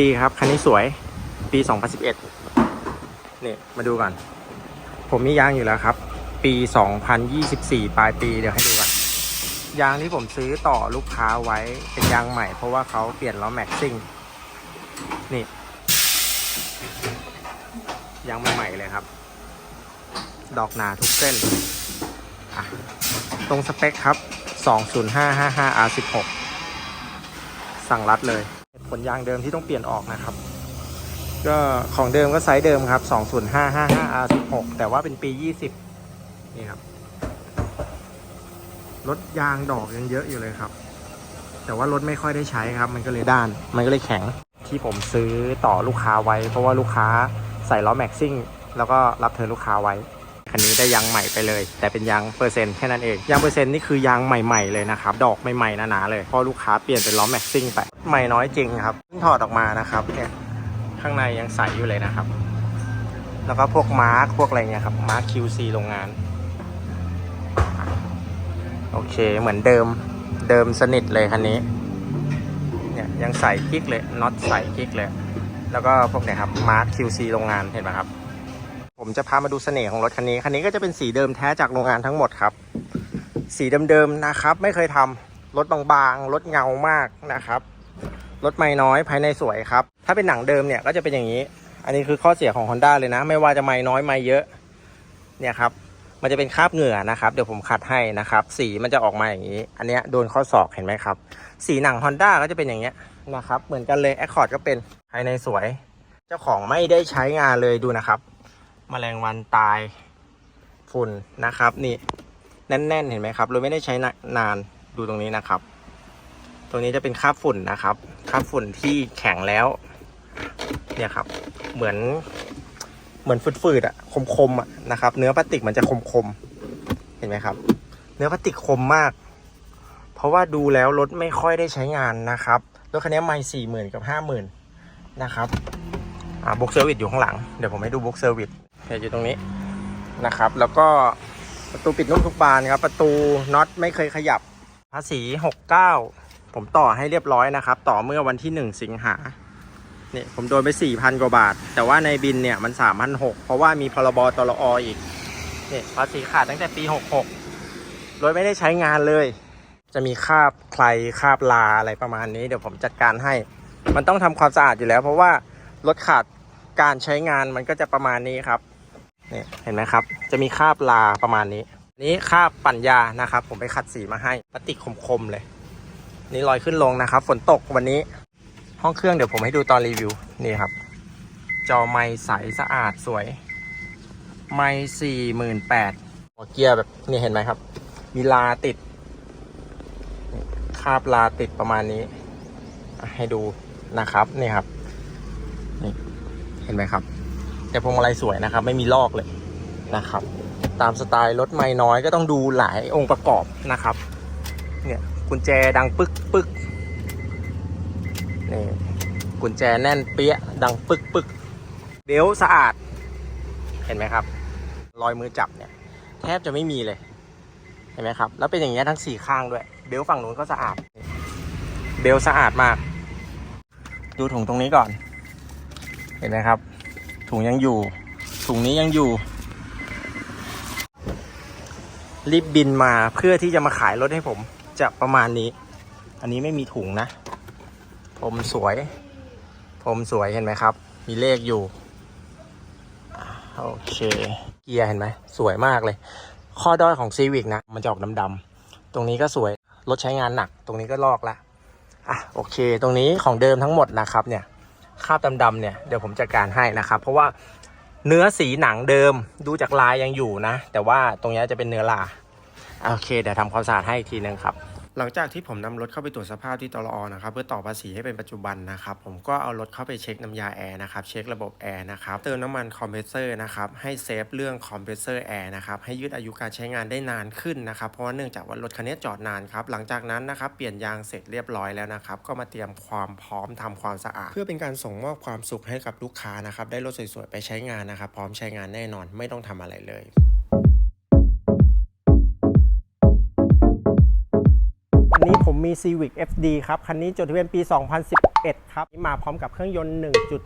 ดีครับ คันนี้สวย ปี 2011 นี่มาดูก่อน ผมมียางอยู่แล้วครับ ปี 2024 ปลายปีเดี๋ยวให้ดูก่อน ยางที่ผมซื้อต่อลูกค้าไว้เป็นยางใหม่ เพราะว่าเขาเปลี่ยนล้อแม็กซิ่ง นี่ ยางใหม่ๆเลยครับ ดอกหนาทุกเส้น ตรงสเปคครับ 20555 R16 สั่งรัดเลย ผลยางเดิมที่ต้องเปลี่ยนออกนะครับ ก็ของเดิมก็ไซส์เดิมครับ 20555 R16 แต่ว่าเป็นปี 20 นี่ครับ รถยางดอกยังเยอะอยู่เลยครับ แต่ว่ารถไม่ค่อยได้ใช้ครับ มันก็เลยด้าน มันก็เลยแข็ง ที่ผมซื้อต่อลูกค้าไว้ เพราะว่าลูกค้าใส่ล้อแม็กซิ่ง แล้วก็รับเทิร์นลูกค้าไว้ คันนี้ได้ยางใหม่ไปเลย แต่เป็นยางเปอร์เซ็นต์แค่นั้นเองยางเปอร์เซ็นต์นี่คือยางใหม่ๆเลยนะครับดอกใหม่ๆหนาๆเลยเพราะลูกค้าเปลี่ยนเป็นล้อแม็กซิ่งไปใหม่น้อยจริงครับเพิ่งถอดออกมานะครับเนี่ยข้างในยังใสอยู่เลยนะครับ แล้วก็พวกมาร์คพวกอะไรเงี้ยครับมาร์ค QC โรงงาน โอเคเหมือนเดิมเดิมสนิทเลยคันนี้เนี่ยยังใส่กิ๊กเลยน็อตใส่กิ๊กเลย แล้วก็พวกเนี่ยครับมาร์ค QC โรงงานเห็นไหมครับ ผมจะพามาดูเสน่ห์ของรถคันนี้ คันนี้ก็จะเป็นสีเดิมแท้จากโรงงานทั้งหมดครับ สีเดิมๆนะครับ ไม่เคยทำรถบางๆ รถเงามากนะครับ รถไม่น้อยภายในสวยครับ ถ้าเป็นหนังเดิมเนี่ยก็จะเป็นอย่างนี้ อันนี้คือข้อเสียของ Honda เลยนะ ไม่ว่าจะไม่น้อยไม่เยอะ เนี่ยครับ มันจะเป็นคราบเหงื่อนะครับ เดี๋ยวผมขัดให้นะครับ สีมันจะออกมาอย่างนี้ อันเนี้ยโดนข้อศอกเห็นไหมครับ สีหนัง Honda ก็จะเป็นอย่างเงี้ยนะครับ เหมือนกันเลย Accord ก็เป็นภายในสวย เจ้าของไม่ได้ใช้งานเลยดูนะครับ แมลงวันตายฝุ่นนะครับ นี่แน่น ๆ เห็นไหมครับเราไม่ได้ใช้นานดูตรงนี้นะครับ ตรงนี้จะเป็นคราบฝุ่นนะครับคราบฝุ่นที่แข็งแล้ว เนี่ยครับ เหมือน เหมือนฝืดๆอะคมๆอะนะครับ เนื้อพลาสติกมันจะคมๆเห็นไหมครับ เนื้อพลาสติกคมมาก เพราะว่าดูแล้วรถไม่ค่อยได้ใช้งานนะครับรถคันนี้ไม่สี่หมื่นกับห้าหมื่นนะครับอ่าบุ๊กเซอร์วิสอยู่ข้างหลัง เดี๋ยวผมให้ดูบุ๊กเซอร์วิส อยู่ตรงนี้นะครับ แล้วก็ประตูปิดนุ่มทุกบานครับ ประตูน็อตไม่เคยขยับภาษีหกเก้าผมต่อให้เรียบร้อยนะครับ ต่อเมื่อวันที่หนึ่งสิงหาเนี่ยผมโดนไปสี่พันกว่าบาท แต่ว่าในบินเนี่ยมันสามพันหกเพราะว่ามีพรบตลออีกเนี่ยภาษีขาดตั้งแต่ปีหกหกโดยไม่ได้ใช้งานเลย จะมีคราบใครคราบลาอะไรประมาณนี้เดี๋ยวผมจัดการให้ มันต้องทำความสะอาดอยู่แล้ว เพราะว่ารถขาดการใช้งานมันก็จะประมาณนี้ครับ เนี่ยเห็นไหมครับ จะมีคราบลาประมาณนี้ นี้คราบปั่นยานะครับ ผมไปขัดสีมาให้พลาสติกคมๆเลย นี่รอยขึ้นลงนะครับ ฝนตกวันนี้ ห้องเครื่องเดี๋ยวผมให้ดูตอนรีวิว นี่ครับ จอไม้ใสสะอาดสวย ไม้สี่หมื่นแปดหัวเกียร์แบบนี่เห็นไหมครับ มีลาติด คราบลาติดประมาณนี้ ให้ดูนะครับ นี่ครับ นี่ เห็นไหมครับ แต่พวงมาลัยสวยนะครับ ไม่มีลอกเลยนะครับ ตามสไตล์รถไม่น้อยก็ต้องดูหลายองค์ประกอบนะครับเนี่ยกุญแจดังปึ๊กปึ๊กนี่กุญแจแน่นเปี้ยดังปึกปึกเบลต์สะอาด เห็นไหมครับ รอยมือจับเนี่ย แทบจะไม่มีเลยเห็นไหมครับ แล้วเป็นอย่างเงี้ยทั้งสี่ข้างด้วย เบลต์ฝั่งนู้นก็สะอาด เบลต์สะอาดมาก ดูถุงตรงนี้ก่อน เห็นไหมครับ ถุงยังอยู่ ถุงนี้ยังอยู่ รีบบินมาเพื่อที่จะมาขายรถให้ผมจะประมาณนี้ อันนี้ไม่มีถุงนะ ผมสวย ผมสวยเห็นไหมครับ มีเลขอยู่ โอเค เกียร์เห็นไหม สวยมากเลย ข้อด้อยของซีวิกนะ มันจะออกดำๆ ตรงนี้ก็สวย รถใช้งานหนัก ตรงนี้ก็ลอกละอะ โอเค ตรงนี้ของเดิมทั้งหมดนะครับเนี่ย คราบดำๆเนี่ยเดี๋ยวผมจัดการให้นะครับ เพราะว่าเนื้อสีหนังเดิมดูจากลายยังอยู่นะ แต่ว่าตรงนี้จะเป็นเนื้อลาโอเคเดี๋ยวทำความสะอาดให้อีกทีนึงครับ หลังจากที่ผมนำรถเข้าไปตรวจสภาพที่ตลอนะครับเพื่อต่อภาษีให้เป็นปัจจุบันนะครับผมก็เอารถเข้าไปเช็คน้ำยาแอร์นะครับเช็คระบบแอร์นะครับเติมน้ำมันคอมเพรสเซอร์นะครับให้เซฟเรื่องคอมเพรสเซอร์แอร์นะครับให้ยืดอายุการใช้งานได้นานขึ้นนะครับเพราะว่าเนื่องจากว่ารถคันนี้จอดนานครับหลังจากนั้นนะครับเปลี่ยนยางเสร็จเรียบร้อยแล้วนะครับก็มาเตรียมความพร้อมทำความสะอาด เพื่อเป็นการส่งมอบความสุขให้กับลูกค้านะครับได้รถสวยๆไปใช้งานนะครับพร้อมใช้งานแน่นอนไม่ต้องทำอะไรเลย มี Civic FD ครับ คันนี้จดทะเบียนปี 2011 ครับมาพร้อมกับเครื่องยนต์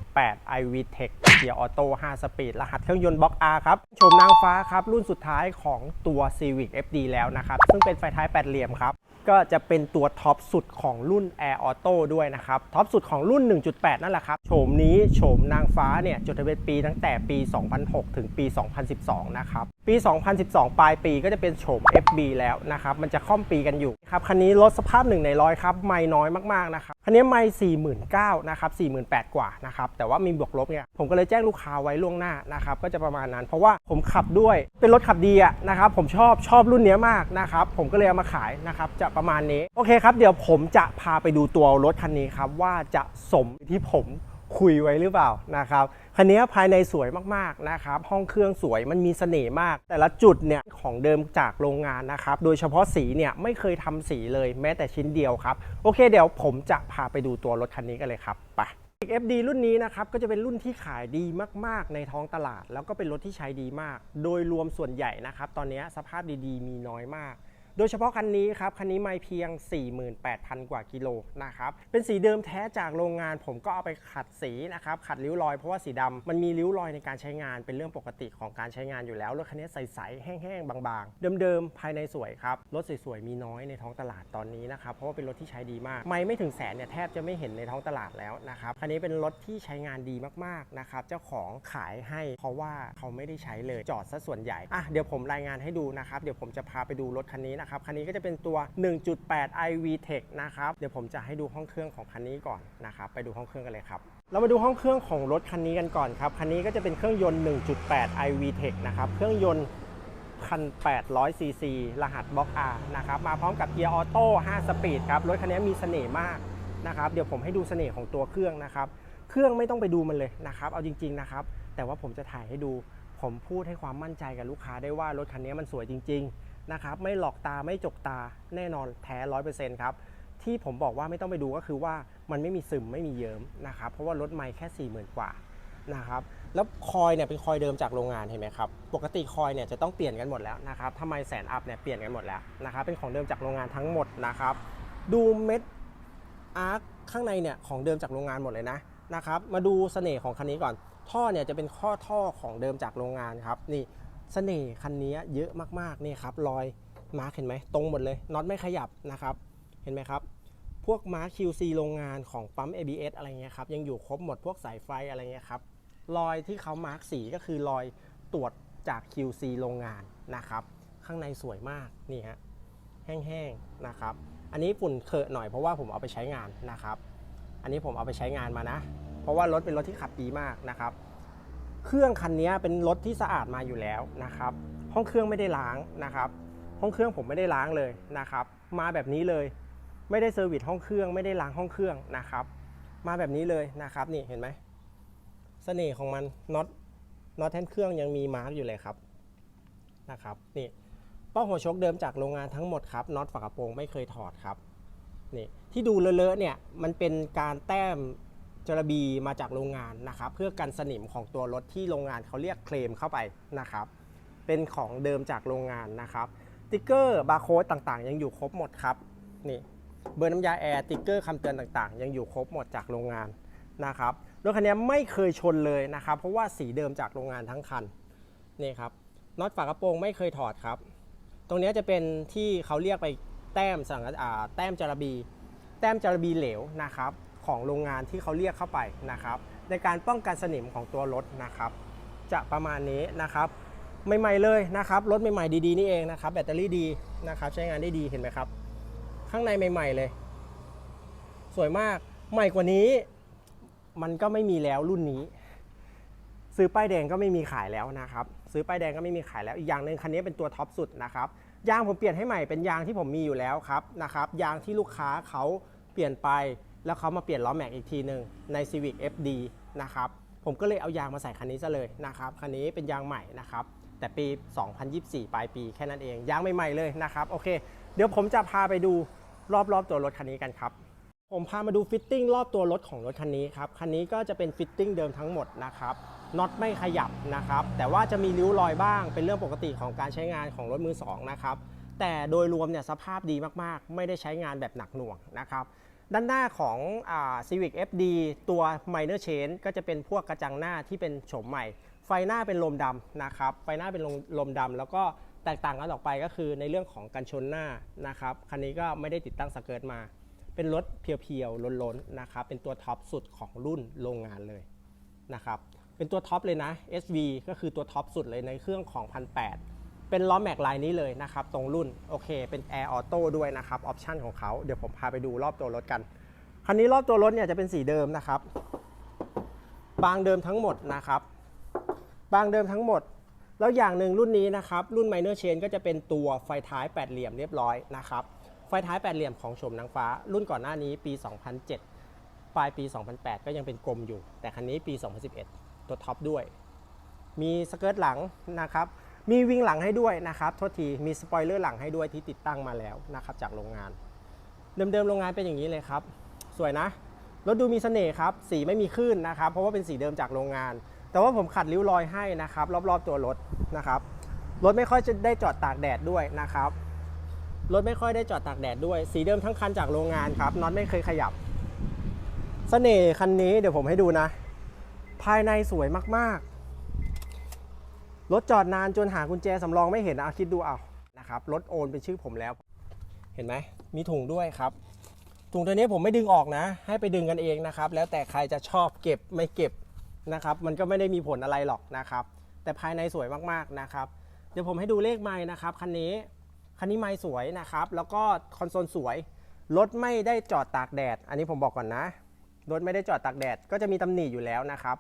1.8 iVTEC เกียร์ออโต้5สปีด รหัสเครื่องยนต์บล็อก R ครับโฉมนางฟ้าครับ รุ่นสุดท้ายของตัว Civic FD แล้วนะครับ ซึ่งเป็นไฟท้ายแปดเหลี่ยมครับ ก็จะเป็นตัวท็อปสุดของรุ่น Air Auto ด้วยนะครับ ท็อปสุดของรุ่น 1.8 นั่นแหละครับ โฉมนี้โฉมนางฟ้าเนี่ย จดทะเบียนปีตั้งแต่ปี 2006 ถึงปี 2012 นะครับ ปี 2012 ปลายปีก็จะเป็นโฉม FB แล้วนะครับ มันจะค่อมปีกันอยู่ครับ คันนี้รถสภาพ1ในร้อยครับไม่น้อยมากๆนะครับคันนี้ไม่49,000นเก้านะครับ48,000กว่านะครับแต่ว่ามีบวกลบเนี่ยผมก็เลยแจ้งลูกค้าไว้ล่วงหน้านะครับก็จะประมาณนั้น เพราะว่าผมขับด้วยเป็นรถขับดีอะนะครับผมชอบชอบรุ่นนี้มากนะครับผมก็เลยเอามาขายนะครับจะประมาณนี้โอเคครับเดี๋ยวผมจะพาไปดูตัวรถคันนี้ครับว่าจะสมที่ผมคุยไว้หรือเปล่านะครับ คันนี้ภายในสวยมากๆนะครับ ห้องเครื่องสวยมันมีเสน่ห์มาก แต่ละจุดเนี่ยของเดิมจากโรงงานนะครับ โดยเฉพาะสีเนี่ยไม่เคยทำสีเลยแม้แต่ชิ้นเดียวครับ โอเคเดี๋ยวผมจะพาไปดูตัวรถคันนี้กันเลยครับไป FD รุ่นนี้นะครับก็จะเป็นรุ่นที่ขายดีมาก ๆ ในท้องตลาด แล้วก็เป็นรถที่ใช้ดีมาก โดยรวมส่วนใหญ่นะครับ ตอนนี้สภาพดีๆ มีน้อยมาก โดยเฉพาะคันนี้ครับ คันนี้ไม่เพียง 48,000 กว่ากิโลนะครับ เป็นสีเดิมแท้จากโรงงาน ผมก็เอาไปขัดสีนะครับ ขัดริ้วรอยเพราะว่าสีดำมันมีริ้วรอยในการใช้งาน เป็นเรื่องปกติของการใช้งานอยู่แล้ว รถคันนี้ใสๆ แห้งๆ บางๆ เดิมๆ ภายในสวยครับ รถสวยๆ มีน้อยในท้องตลาดตอนนี้นะครับ เพราะว่าเป็นรถที่ใช้ดีมาก ไม่ไม่ถึงแสนเนี่ยแทบจะไม่เห็นในท้องตลาดแล้วนะครับ คันนี้เป็นรถที่ใช้งานดีมากๆ นะครับ เจ้าของขายให้เพราะว่าเขาไม่ได้ใช้เลย จอดซะส่วนใหญ่ อะ เดี๋ยวผมรายงานให้ดูนะครับ เดี๋ยวผมจะพาไปดูรถคันนี้นะครับคันนี้ก็จะเป็นตัว 1.8 iVTEC นะครับเดี๋ยวผมจะให้ดูห้องเครื่องของคันนี้ก่อนนะครับไปดูห้องเครื่องกันเลยครับเรามาดูห้องเครื่องของรถคันนี้กันก่อนครับคันนี้ก็จะเป็นเครื่องยนต์ 1.8 iVTEC นะครับเครื่องยนต์1,800 ซีซี รหัสบล็อก R นะครับมาพร้อมกับเกียร์ออโต้ 5 สปีดครับรถคันนี้มีเสน่ห์มากนะครับเดี๋ยวผมให้ดูเสน่ห์ของตัวเครื่องนะครับเครื่องไม่ต้องไปดูมันเลยนะครับเอาจริงๆนะครับแต่ว่าผมจะถ่ายให้ดู ผมพูดให้ความมั่นใจกับลูกค้าได้ว่ารถคันนี้มันสวยจริง ๆ นะครับไม่หลอกตาไม่จกตาแน่นอนแท้ร้อยเปอร์เซ็นต์ครับที่ผมบอกว่าไม่ต้องไปดูก็คือว่ามันไม่มีซึมไม่มีเยิ้มนะครับเพราะว่ารถไม่แค่ 40,000 กว่านะครับแล้วคอยเนี่ยเป็นคอยเดิมจากโรงงานเห็นไหมครับปกติคอยเนี่ยจะต้องเปลี่ยนกันหมดแล้วนะครับทำไมแสนอัพเนี่ยเปลี่ยนกันหมดแล้วนะครับเป็นของเดิมจากโรงงานทั้งหมดนะครับดูเม็ดอาร์คข้างในเนี่ยของเดิมจากโรงงานหมดเลยนะนะครับมาดูเสน่ห์ของคันนี้ก่อน ท่อเนี่ยจะเป็นข้อท่อของเดิมจากโรงงานครับนี่ เสน่ห์คันนี้เยอะมากๆนี่ครับรอยมาร์คเห็นไหมตรงหมดเลยน็อตไม่ขยับนะครับ เห็นไหมครับ พวกมาร์ค QC โรงงานของปั๊ม ABS อะไรเงี้ยครับยังอยู่ครบหมดพวกสายไฟอะไรเงี้ยครับรอยที่เขามาร์คสีก็คือรอยตรวจจาก QC โรงงานนะครับ ข้างในสวยมากนี่ฮะแห้งๆนะครับ อันนี้ฝุ่นเคอะหน่อยเพราะว่าผมเอาไปใช้งานนะครับ อันนี้ผมเอาไปใช้งานมานะ เพราะว่ารถเป็นรถที่ขับดีมากนะครับ เครื่องคันนี้เป็นรถที่สะอาดมาอยู่แล้วนะครับ ห้องเครื่องไม่ได้ล้างนะครับ ห้องเครื่องผมไม่ได้ล้างเลยนะครับ มาแบบนี้เลย ไม่ได้เซอร์วิสห้องเครื่องไม่ได้ล้างห้องเครื่องนะครับ มาแบบนี้เลยนะครับ นี่เห็นไหมเสน่ห์ของมันน็อตน็อตแท่นเครื่องยังมีมาร์กอยู่เลยครับนะครับ นี่ป้าหัวชกเดิมจากโรงงานทั้งหมดครับน็อตฝากระโปรงไม่เคยถอดครับนี่ที่ดูเลอะๆเนี่ยมันเป็นการแต้ม จระบีมาจากโรงงานนะครับเพื่อกันสนิมของตัวรถที่โรงงานเขาเรียกเคลมเข้าไปนะครับ เป็นของเดิมจากโรงงานนะครับติ๊กเกอร์บาร์โค้ดต่างๆ ยังอยู่ครบหมดครับนี่เบอร์น้ำยาแอร์ติ๊กเกอร์คำเตือนต่างๆ ยังอยู่ครบหมดจากโรงงานนะครับรถคันนี้ไม่เคยชนเลยนะครับ เพราะว่าสีเดิมจากโรงงานทั้งคันนี่ครับน็อตฝากระโปรงไม่เคยถอดครับ ตรงนี้จะเป็นที่เขาเรียกไปแต้มสังกะอ่าแต้มจารบี แต้มจารบีเหลวนะครับ ของโรงงานที่เขาเรียกเข้าไปนะครับ ในการป้องกันสนิมของตัวรถนะครับ จะประมาณนี้นะครับใหม่ๆเลยนะครับรถใหม่ๆดีๆนี่เองนะครับ แบตเตอรี่ดีนะครับใช้งานได้ดีเห็นไหมครับ ข้างในใหม่ ๆเลย สวยมากใหม่กว่านี้ มันก็ไม่มีแล้วรุ่นนี้ ซื้อป้ายแดงก็ไม่มีขายแล้วนะครับ ซื้อป้ายแดงก็ไม่มีขายแล้วอีกอย่างหนึ่งคันนี้เป็นตัวท็อปสุดนะครับยางผมเปลี่ยนให้ใหม่เป็นยางที่ผมมีอยู่แล้วครับนะครับยางที่ลูกค้าเขาเปลี่ยนไป แล้วเขามาเปลี่ยนล้อแม็กอีกทีหนึ่งใน Civic FD นะครับผมก็เลยเอายางมาใส่คันนี้ซะเลยนะครับคันนี้เป็นยางใหม่นะครับแต่ปี 2024 ปลายปีแค่นั้นเองยางใหม่ๆเลยนะครับโอเค เดี๋ยวผมจะพาไปดูรอบๆตัวรถคันนี้กันครับผมพามาดูฟิตติ้งรอบตัวรถของรถคันนี้ครับคันนี้ก็จะเป็นฟิตติ้งเดิมทั้งหมดนะครับน็อตไม่ขยับนะครับแต่ว่าจะมีริ้วรอยบ้างเป็นเรื่องปกติของการใช้งานของรถมือสองนะครับแต่โดยรวมเนี่ยสภาพดีมากๆ ไม่ได้ใช้งานแบบหนักหน่วงนะครับ ด้านหน้าของอ่า Civic FD ตัว Minor Change ก็จะเป็นพวกกระจังหน้าที่เป็นโฉมใหม่ ไฟหน้าเป็นลมดำนะครับ ไฟหน้าเป็นลมลมดำแล้วก็แตกต่างกันออกไปก็คือในเรื่องของกันชนหน้านะครับ คันนี้ก็ไม่ได้ติดตั้งสเกิร์ตมา เป็นรถเพียวๆล้นๆนะครับ เป็นตัวท็อปสุดของรุ่นโรงงานเลยนะครับ เป็นตัวท็อปเลยนะ SV ก็คือตัวท็อปสุดเลยในเครื่องของ 1,800 เป็นล้อแม็กลายนี้เลยนะครับ ตรงรุ่นโอเค เป็น Air Auto ด้วยนะครับออปชันของเขาเดี๋ยวผมพาไปดูรอบตัวรถกัน คันนี้รอบตัวรถเนี่ยจะเป็นสีเดิมนะครับบางเดิมทั้งหมดนะครับบางเดิมทั้งหมด แล้วอย่างหนึ่งรุ่นนี้นะครับ รุ่น Minor Chain ก็จะเป็นตัวไฟท้ายแปดเหลี่ยมเรียบร้อยนะครับไฟท้ายแปดเหลี่ยมของชมนางฟ้า รุ่นก่อนหน้านี้ปี 2007 ปลายปี 2008 ก็ยังเป็นกลมอยู่ แต่คันนี้ปี 2011 ตัวท็อปด้วย มีสเกิร์ตหลังนะครับ มีวิงหลังให้ด้วยนะครับโทษทีมีสปอยเลอร์หลังให้ด้วยที่ติดตั้งมาแล้วนะครับจากโรงงาน เดิมๆโรงงานเป็นอย่างนี้เลยครับ สวยนะรถดูมีเสน่ห์ครับสีไม่มีคลื่นนะครับ เพราะว่าเป็นสีเดิมจากโรงงาน แต่ว่าผมขัดริ้วรอยให้นะครับ รอบๆตัวรถนะครับรถไม่ค่อยจะได้จอดตากแดดด้วยนะครับรถไม่ค่อยได้จอดตากแดดด้วย สีเดิมทั้งคันจากโรงงานครับน็อตไม่เคยขยับเสน่ห์คันนี้เดี๋ยวผมให้ดูนะ ภายในสวยมาก รถจอดนานจนหากุญแจสำรองไม่เห็นเอาคิดดูเอานะครับรถโอนเป็นชื่อผมแล้ว เห็นไหมมีถุงด้วยครับ ถุงตัวนี้ผมไม่ดึงออกนะ ให้ไปดึงกันเองนะครับ แล้วแต่ใครจะชอบเก็บไม่เก็บนะครับ มันก็ไม่ได้มีผลอะไรหรอกนะครับ แต่ภายในสวยมากๆนะครับ เดี๋ยวผมให้ดูเลขไม้นะครับคันนี้คันนี้ไม้สวยนะครับ แล้วก็คอนโซลสวยรถไม่ได้จอดตากแดด อันนี้ผมบอกก่อนนะรถไม่ได้จอดตากแดดก็จะมีตำหนิอยู่แล้วนะครับ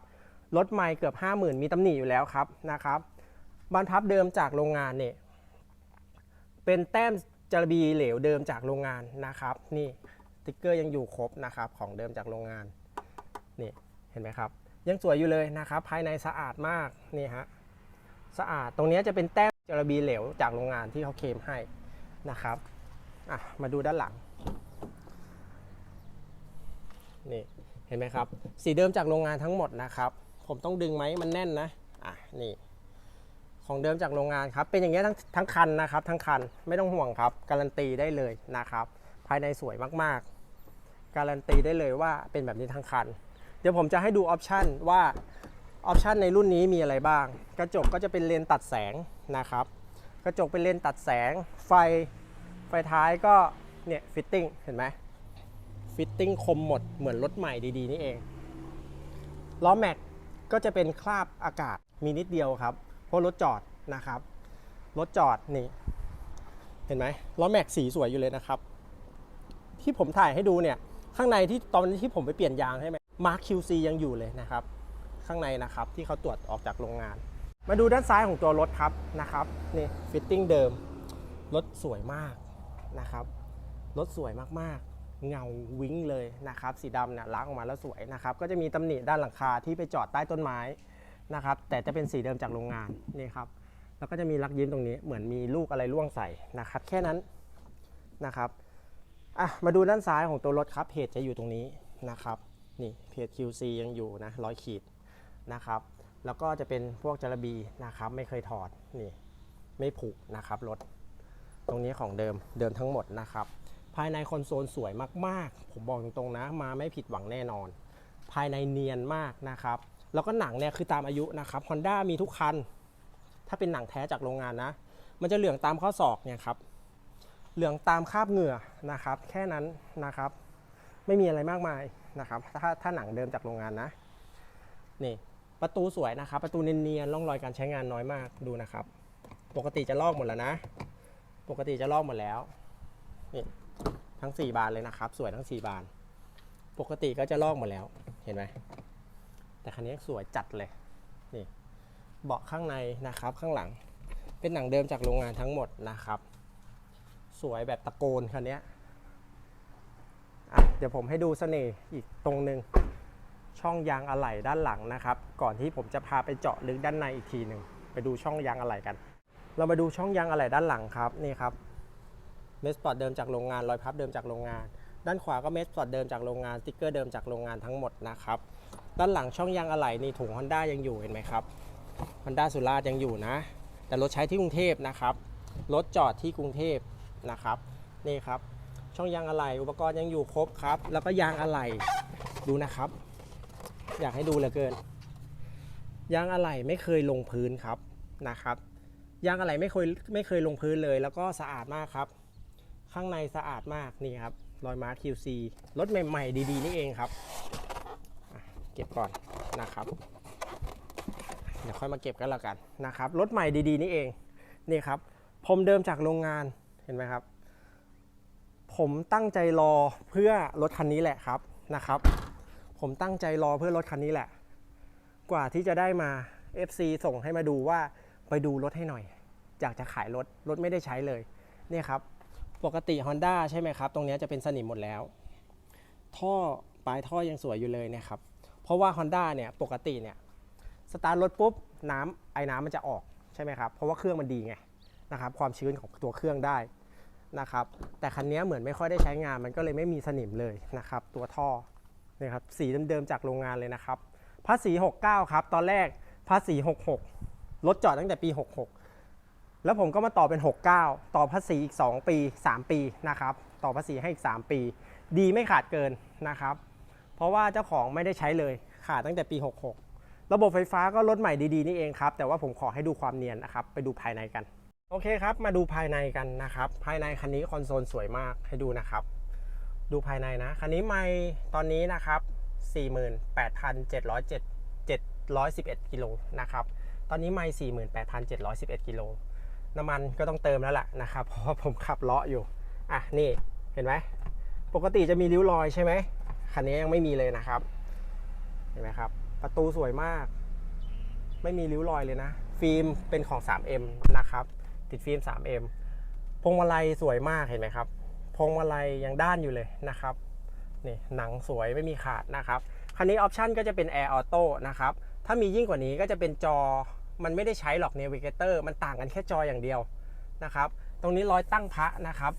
รถไม่เกือบ 50,000 มีตำหนิอยู่แล้วครับนะครับ บานพับเดิมจากโรงงานเนี่ยเป็นแต้มจารบีเหลวเดิมจากโรงงานนะครับ นี่ติ๊กเกอร์ยังอยู่ครบนะครับของเดิมจากโรงงานนี่เห็นไหมครับ ยังสวยอยู่เลยนะครับ ภายในสะอาดมากนี่ฮะสะอาดตรงนี้จะเป็นแต้มจารบีเหลวจากโรงงานที่เขาเคลมให้นะครับอะมาดูด้านหลังนี่เห็นไหมครับ สีเดิมจากโรงงานทั้งหมดนะครับ ผมต้องดึงไหมมันแน่นนะอะนี่ ของเดิมจากโรงงานครับ เป็นอย่างเงี้ยทั้งทั้งคันนะครับ ทั้งคันไม่ต้องห่วงครับ การันตีได้เลยนะครับ ภายในสวยมากๆ การันตีได้เลยว่าเป็นแบบนี้ทั้งคัน เดี๋ยวผมจะให้ดูออปชันว่าออปชันในรุ่นนี้มีอะไรบ้าง กระจกก็จะเป็นเลนตัดแสงนะครับ กระจกเป็นเลนตัดแสง ไฟไฟท้ายก็เนี่ยฟิตติ้งเห็นไหมฟิตติ้งคมหมดเหมือนรถใหม่ดีๆนี่เองล้อแม็กก็จะเป็นคราบอากาศมีนิดเดียวครับ เพราะรถจอดนะครับ รถจอดนี่ เห็นไหมล้อแม็กสีสวยอยู่เลยนะครับ ที่ผมถ่ายให้ดูเนี่ย ข้างในที่ตอนที่ผมไปเปลี่ยนยางให้ไหมมาร์ค QC ยังอยู่เลยนะครับ ข้างในนะครับที่เขาตรวจออกจากโรงงาน มาดูด้านซ้ายของตัวรถครับนะครับนี่ฟิตติ้งเดิม รถสวยมากนะครับ รถสวยมากๆ เงาวิ้งเลยนะครับ สีดำเนี่ยล้างออกมาแล้วสวยนะครับ ก็จะมีตำหนิด้านหลังคาที่ไปจอดใต้ต้นไม้ นะครับ แต่จะเป็นสีเดิมจากโรงงานนี่ครับ แล้วก็จะมีลักยิ้มตรงนี้เหมือนมีลูกอะไรล่วงใส่นะครับ แค่นั้นนะครับอะมาดูด้านซ้ายของตัวรถครับเพจจะอยู่ตรงนี้นะครับนี่เพจ QC ยังอยู่นะร้อยขีดนะครับแล้วก็จะเป็นพวกจระบีนะครับไม่เคยถอดนี่ไม่ผุนะครับรถตรงนี้ของเดิมเดิมทั้งหมดนะครับ ภายในคอนโซลสวยมากๆ ผมบอกตรงๆนะ มาไม่ผิดหวังแน่นอน ภายในเนียนมากนะครับ แล้วก็หนังเนี่ยคือตามอายุนะครับ Honda มีทุกคัน ถ้าเป็นหนังแท้จากโรงงานนะ มันจะเหลืองตามข้อศอกเนี่ยครับ เหลืองตามคาบเหงื่อนะครับ แค่นั้นนะครับ ไม่มีอะไรมากมายนะครับ ถ้าถ้าหนังเดิมจากโรงงานนะ นี่ประตูสวยนะครับ ประตูเนียนๆร่องรอยการใช้งานน้อยมากดูนะครับ ปกติจะลอกหมดแล้วนะ ปกติจะลอกหมดแล้วนี่ทั้ง 4 บานเลยนะครับ สวยทั้ง 4 บาน ปกติก็จะลอกหมดแล้วเห็นไหม แต่คันนี้สวยจัดเลยนี่เบาะข้างในนะครับข้างหลัง เป็นหนังเดิมจากโรงงานทั้งหมดนะครับ สวยแบบตะโกนคันนี้เดี๋ยวผมให้ดูเสน่ห์อีกตรงหนึ่งช่องยางอะไหล่ด้านหลังนะครับ ก่อนที่ผมจะพาไปเจาะลึกด้านในอีกทีหนึ่งไปดูช่องยางอะไหล่กัน เรามาดูช่องยางอะไหล่ด้านหลังครับนี่ครับเมสปอร์ตเดิมจากโรงงานรอยพับเดิมจากโรงงาน ด้านขวาก็เมสปอร์ตเดิมจากโรงงานสติ๊กเกอร์เดิมจากโรงงานทั้งหมดนะครับ ด้านหลังช่องยางอะไหล่นี่ถุง Honda ยังอยู่เห็นไหมครับ Honda สุราษฎร์ยังอยู่นะ แต่รถใช้ที่กรุงเทพนะครับ รถจอดที่กรุงเทพนะครับ นี่ครับ ช่องยางอะไหล่อุปกรณ์ยังอยู่ครบครับ แล้วก็ยางอะไหล่ดูนะครับ อยากให้ดูเหลือเกิน ยางอะไหล่ไม่เคยลงพื้นครับนะครับ ยางอะไหล่ไม่เคยไม่เคยลงพื้นเลย แล้วก็สะอาดมากครับ ข้างในสะอาดมากนี่ครับรอยมาร์ค QC รถใหม่ ๆ ดีๆ นี่เองครับ เก็บก่อนนะครับ เดี๋ยวค่อยมาเก็บกันแล้วกันนะครับ รถใหม่ดีๆนี่เอง นี่ครับ ผมเดิมจากโรงงาน เห็นไหมครับ ผมตั้งใจรอเพื่อรถคันนี้แหละครับนะครับ ผมตั้งใจรอเพื่อรถคันนี้แหละ กว่าที่จะได้มา FC ส่งให้มาดูว่าไปดูรถให้หน่อย อยากจะขายรถ รถไม่ได้ใช้เลยเนี่ยครับ ปกติ Honda ใช่ไหมครับ ตรงนี้จะเป็นสนิมหมดแล้ว ท่อปลายท่อยังสวยอยู่เลยนะครับ เพราะว่า Honda เนี่ยปกติเนี่ยสตาร์ทรถปุ๊บน้ำไอ้น้ำมันจะออกใช่ไหมครับเพราะว่าเครื่องมันดีไงนะครับความชื้นของตัวเครื่องได้นะครับแต่คันนี้เหมือนไม่ค่อยได้ใช้งานมันก็เลยไม่มีสนิมเลยนะครับตัวท่อนะครับสีเดิมๆจากโรงงานเลยนะครับภาษี 69 ครับ ตอนแรกภาษี 66 รถจอดตั้งแต่ปี 66 แล้วผมก็มาต่อเป็น 69 ต่อภาษีอีก 2 ปี 3 ปีนะครับต่อภาษีให้อีก 3 ปี ดีไม่ขาดเกินนะครับ เพราะว่าเจ้าของไม่ได้ใช้เลยขาดตั้งแต่ปี 66 ระบบไฟฟ้าก็รถใหม่ดีๆนี่เองครับ แต่ว่าผมขอให้ดูความเนียนนะครับ ไปดูภายในกัน โอเคครับ มาดูภายในกันนะครับ ภายในคันนี้คอนโซลสวยมากให้ดูนะครับ ดูภายในนะ คันนี้ไม่ตอนนี้นะครับ 48,711กิโลนะครับ ตอนนี้ไม่48,711กิโลน้ำมันก็ต้องเติมแล้วล่ะนะครับ เพราะว่าผมขับเลาะอยู่ อะนี่เห็นไหม ปกติจะมีริ้วรอยใช่ไหม คันนี้ยังไม่มีเลยนะครับ เห็นไหมครับ ประตูสวยมาก ไม่มีริ้วรอยเลยนะ ฟิล์มเป็นของ 3M นะครับ ติดฟิล์ม 3M พวงมาลัยสวยมากเห็นไหมครับ พวงมาลัยยังด้านอยู่เลยนะครับ นี่หนังสวยไม่มีขาดนะครับ คันนี้ออปชันก็จะเป็น Air Auto นะครับ ถ้ามียิ่งกว่านี้ก็จะเป็นจอ มันไม่ได้ใช้หรอก Navigator มันต่างกันแค่จออย่างเดียวนะครับ ตรงนี้รอยตั้งพระนะครับ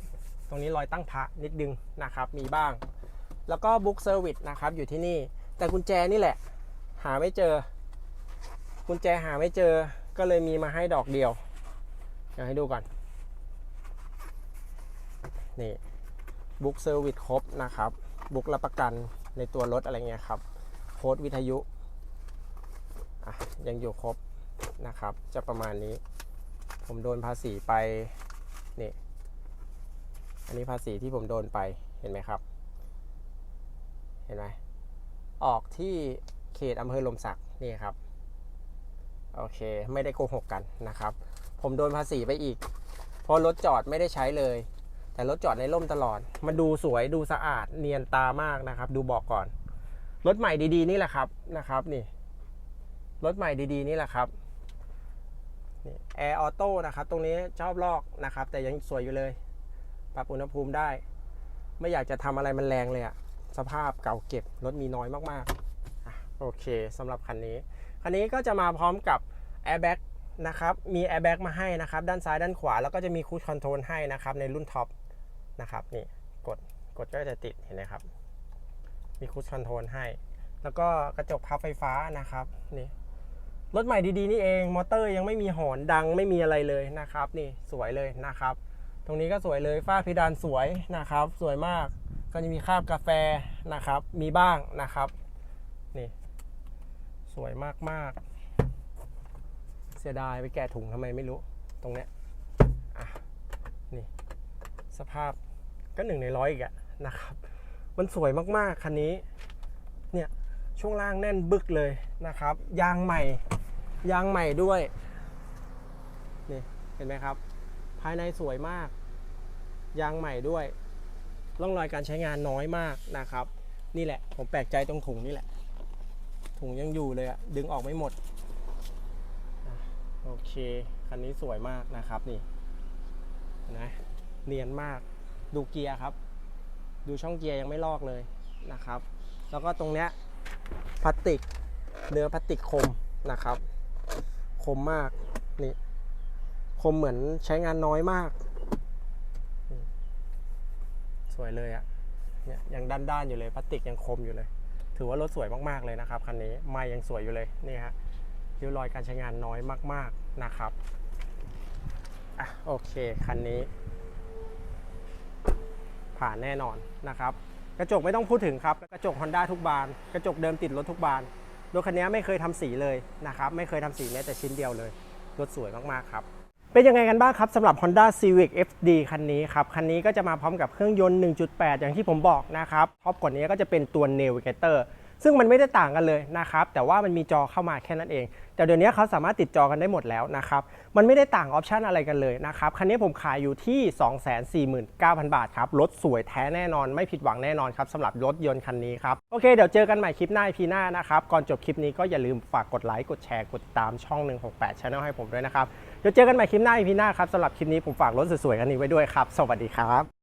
ตรงนี้รอยตั้งพระนิดนึงนะครับ มีบ้าง แล้วก็บุ๊กเซอร์วิสนะครับอยู่ที่นี่ แต่กุญแจนี่แหละ หาไม่เจอ กุญแจหาไม่เจอก็เลยมีมาให้ดอกเดียวเดี๋ยวให้ดูก่อน นี่บุ๊กเซอร์วิสครบนะครับบุ๊กรับประกันในตัวรถอะไรเงี้ยครับโค้ดวิทยุยังอยู่ครบนะครับ จะประมาณนี้ ผมโดนภาษีไปนี่อันนี้ภาษีที่ผมโดนไปเห็นไหมครับ เห็นไหมออกที่เขตอำเภอลมศักนี่ครับ โอเค ไม่ได้โกหกกันนะครับ ผมโดนภาษีไปอีก เพราะรถจอดไม่ได้ใช้เลย แต่รถจอดในร่มตลอด มันดูสวยดูสะอาดเนียนตามากนะครับ ดูบอกก่อน รถใหม่ดีๆนี่แหละครับนะครับนี่ รถใหม่ดีๆนี่แหละครับนี่แอร์ออโต้นะครับ ตรงนี้ชอบลอกนะครับ แต่ยังสวยอยู่เลย ปรับอุณหภูมิได้ ไม่อยากจะทำอะไรมันแรงเลยอะ สภาพเก่าเก็บรถมีน้อยมากๆโอเคสำหรับคันนี้ คันนี้ก็จะมาพร้อมกับแอร์แบ็กนะครับมีแอร์แบ็กมาให้นะครับ ด้านซ้ายด้านขวาแล้วก็จะมีคู i คอนโทรลให้นะครับ ในรุ่นท็อปนะครับนี่กดกดก็จะติดเห็นไหมครับ มีคู i คอนโทรลให้ แล้วก็กระจกพับไฟฟ้านะครับนี่รถใหม่ดีๆนี่เองมอเตอร์ยังไม่มีหอนดังไม่มีอะไรเลยนะครับ นี่สวยเลยนะครับ ตรงนี้ก็สวยเลยฝ้าเพดานสวยนะครับ สวยมาก ก็จะมีคราบกาแฟนะครับ มีบ้างนะครับ นี่ สวยมากๆ เสียดายไปแกะถุงทำไมไม่รู้ ตรงเนี้ยอะนี่ สภาพก็หนึ่งในร้อยอีกอะนะครับ มันสวยมากๆ คันนี้ เนี่ย ช่วงล่างแน่นบึกเลยนะครับ ยางใหม่ ยางใหม่ด้วย นี่ เห็นไหมครับ ภายในสวยมาก ยางใหม่ด้วย ร่องรอยการใช้งานน้อยมากนะครับ นี่แหละ ผมแปลกใจตรงถุงนี่แหละ ถุงยังอยู่เลยอะดึงออกไม่หมดโอเค คันนี้สวยมากนะครับนี่เห็นะเนียนมากดูเกียร์ครับ ดูช่องเกียร์ยังไม่ลอกเลยนะครับ แล้วก็ตรงเนี้ยพลาสติกเนื้อพลาสติกคมนะครับ คมมากนี่คมเหมือนใช้งานน้อยมาก วยเลยอะเนี่ยยังด้านๆอยู่เลยพลาสติกยังคมอยู่เลย ถือว่ารถสวยมากๆเลยนะครับคันนี้ไม่ยังสวยอยู่เลยนี่ฮะริ้วรอยการใช้งานน้อยมากๆนะครับอะโอเคคันนี้ ผ่านแน่นอนนะครับ กระจกไม่ต้องพูดถึงครับ กระจก Honda ทุกบาน กระจกเดิมติดรถทุกบานรถคันนี้ไม่เคยทำสีเลยนะครับ ไม่เคยทำสีแม้แต่ชิ้นเดียวเลยรถสวยมากๆครับ เป็นยังไงกันบ้างครับสำหรับ Honda Civic FD คันนี้ครับ คันนี้ก็จะมาพร้อมกับเครื่องยนต์ 1.8 อย่างที่ผมบอกนะครับท็อปกว่านี้ก็จะเป็นตัว Navigator ซึ่งมันไม่ได้ต่างกันเลยนะครับ แต่ว่ามันมีจอเข้ามาแค่นั้นเอง แต่เดี๋ยวนี้เขาสามารถติดจอกันได้หมดแล้วนะครับ มันไม่ได้ต่างออปชันอะไรกันเลยนะครับคันนี้ผมขายอยู่ที่ 249,000 บาทครับรถสวยแท้แน่นอนไม่ผิดหวังแน่นอนครับสำหรับรถยนต์คันนี้ครับโอเคเดี๋ยวเจอกันใหม่คลิปหน้าพีหน้านะครับก่อนจบคลิปนี้ก็อย่าลืมฝากกดไลค์กดแชร์กดตามช่อง 168 Channel ให้ผมด้วยนะครับเดี๋ยวเจอกันใหม่คลิปหน้าพีหน้าครับสำหรับคลิปนี้ผมฝากรถสวยๆคันนี้ไว้ด้วยครับ สวัสดีครับ